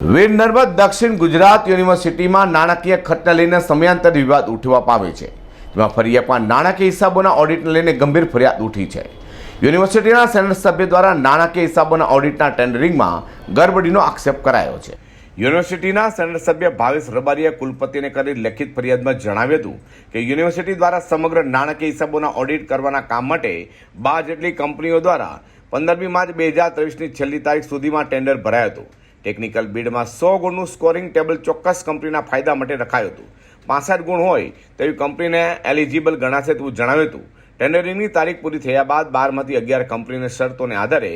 વીર નર્મદ દક્ષિણ ગુજરાત યુનિવર્સિટીમાં નાણાકીય ખર્ચને લઈને સમયાંતર વિવાદ ઉઠવા પામે છે. જેમાં ફરી એકવાર નાણાકીય હિસાબોના ઓડિટને લઈને ગંભીર ફરિયાદ ઉઠી છે. યુનિવર્સિટીના સેનેટ સભ્ય દ્વારા નાણાકીય હિસાબોના ઓડિટના ટેન્ડરિંગમાં ગરબડીનો આક્ષેપ કરાયો છે. યુનિવર્સિટીના સેનેટ સભ્ય ભાવેશ રબારીએ કુલપતિને કરી લેખિત ફરિયાદમાં જણાવ્યું હતું કે યુનિવર્સિટી દ્વારા સમગ્ર નાણાકીય હિસાબોના ઓડિટ કરવાના કામ માટે બાર જેટલી કંપનીઓ દ્વારા પંદરમી માર્ચ બે હજાર ત્રેવીસની છેલ્લી તારીખ સુધીમાં ટેન્ડર ભરાયું હતું. ટેકનિકલ બીડમાં સો ગુણનું સ્કોરિંગ ટેબલ ચોક્કસ કંપનીના ફાયદા માટે રખાયું હતું. પાસઠ ગુણ હોય તેવી કંપનીને એલિજિબલ ગણાશે તેવું જણાવ્યું હતું. ટેન્ડરિંગની તારીખ પૂરી થયા બાદ બારમાંથી અગિયાર કંપનીને શરતોને આધારે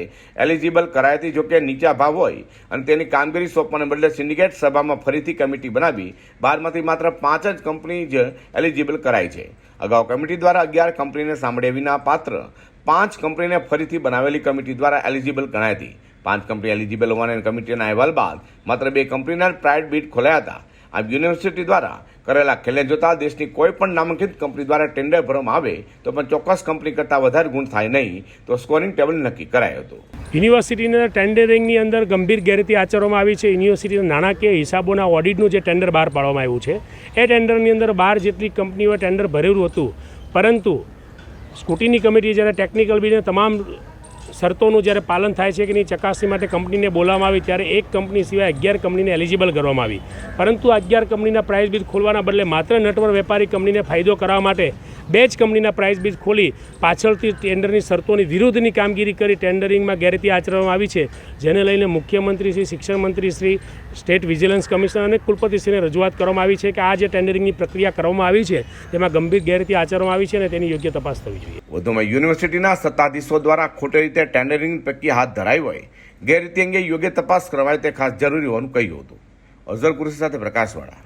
એલિજિબલ કરાઈ હતી, જોકે નીચા ભાવ હોય અને તેની કામગીરી સોંપવાને બદલે સિન્ડિકેટ સભામાં ફરીથી કમિટી બનાવી બારમાંથી માત્ર પાંચ જ કંપની જ એલિજિબલ કરાઈ છે. અગાઉ કમિટી દ્વારા અગિયાર કંપનીને સાંભળ્યા વિના પાત્ર પાંચ કંપનીને ફરીથી બનાવેલી કમિટી દ્વારા એલિજિબલ ગણાઈ હતી. પાંચ કંપની એલિજિબલ હોવાના કમિટીના અહેવાલ બાદ માત્ર બે કંપનીના પ્રાઇવેટ બીડ ખોલાયા હતા. આ યુનિવર્સિટી દ્વારા કરેલા ખેલે જોતા દેશની કોઈ પણ નામાંકિત કંપની દ્વારા ટેન્ડર ભરવામાં આવે તો પણ ચોક્કસ કંપની કરતાં વધારે ગુણ થાય નહીં તો સ્કોરિંગ ટેબલ નક્કી કરાયો હતો. યુનિવર્સિટીના ટેન્ડરિંગની અંદર ગંભીર ગેરરીતિ આચરવામાં આવી છે. યુનિવર્સિટીના નાણાકીય હિસાબોના ઓડિટનું જે ટેન્ડર બહાર પાડવામાં આવ્યું છે, એ ટેન્ડરની અંદર બાર જેટલી કંપનીઓએ ટેન્ડર ભરેલું હતું. પરંતુ સ્કૂટીની કમિટી જ્યારે ટેકનિકલ બીને તમામ શરતોનું જ્યારે પાલન થાય છે કે નહીં, ચકાસણી માટે કંપનીને બોલાવવામાં આવી, ત્યારે એક કંપની સિવાય અગિયાર કંપનીને એલિજિબલ કરવામાં આવી. પરંતુ આ અગિયાર કંપનીના પ્રાઇસ બીજ ખોલવાના બદલે માત્ર નટવર વેપારી કંપનીને ફાયદો કરાવવા માટે બે જ કંપનીના પ્રાઇસ બીજ ખોલી પાછળથી ટેન્ડરની શરતોની વિરુદ્ધની કામગીરી કરી ટેન્ડરિંગમાં ગેરરીતિ આચરવામાં આવી છે, જેને લઈને મુખ્યમંત્રી શ્રી, શિક્ષણ મંત્રી શ્રી, સ્ટેટ વિજિલન્સ કમિશનર અને કુલપતિશ્રીને રજૂઆત કરવામાં આવી છે કે આ જે ટેન્ડરિંગની પ્રક્રિયા કરવામાં આવી છે, તેમાં ગંભીર ગેરરીતિ આચરવામાં આવી છે અને તેની યોગ્ય તપાસ થવી જોઈએ. વધુમાં યુનિવર્સિટીના સત્તાધીશો દ્વારા ખોટી રીતે ટેન્ડરિંગ પ્રક્રિયા હાથ ધરાઈ હોય, ગેરરીતિ અંગે યોગ્ય તપાસ કરવાય તે ખાસ જરૂરી હોવાનું કહ્યું હતું. અઝર કુરેશી સાથે પ્રકાશવાળા.